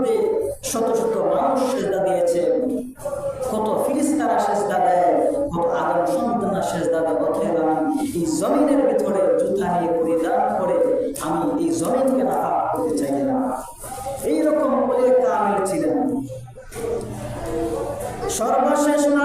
জমিনের শত শত মানুষ সেজদা দিয়েছে। কত ফিরিস্তারা সেজদা দেয়, কত আদম সন্তানরা সেজদা দেয়। অতএব আমি এই জমিনের ভিতরে জুতা নিয়ে পরিধান করে আমি এই জমিনকে না করতে চাই না। এইরকম বলে কামিল ছিলেন। সর্বশেষ না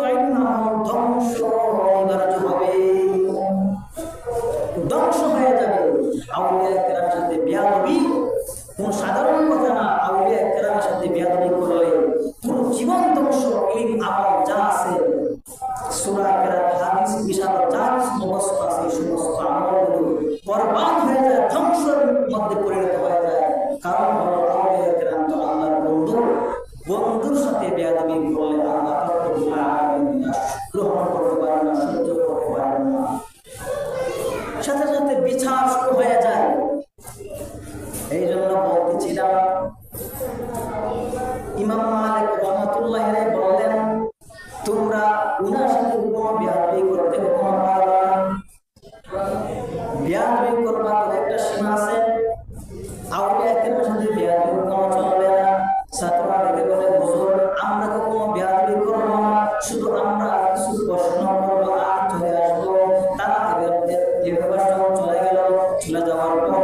কোন সাধারণ কথা না, আউলিয়া একরামের সাথে বেয়াদবি করলে ইলিম যা আছে, সুরা একরাম হাদিস বিশাল যা কিছু সমস্ত আছে সমস্ত আমলগুলো বরবাদ হয়ে যায়, ধ্বংসের মধ্যে পরিণত হয়ে যায়। কারণ রহমতুল্লাহ বললেন তোমরা উনার সাথে উপমা ব্যয় করতে উপমা পারবা ব্যয় করবার একটা সীমা আছে। আউলিয়া একজনের সাথে ব্যয় উপমা চলবে না। ছাত্ররা ডেকে বলে, হুজুর, আমরা তো কোনো ব্যয় করব না। শুধু আমরা কিছু প্রশ্ন করব, আর চলে আসব। তারা এভাবে চলে গেল। চলে যাওয়ার পর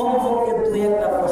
só um volume do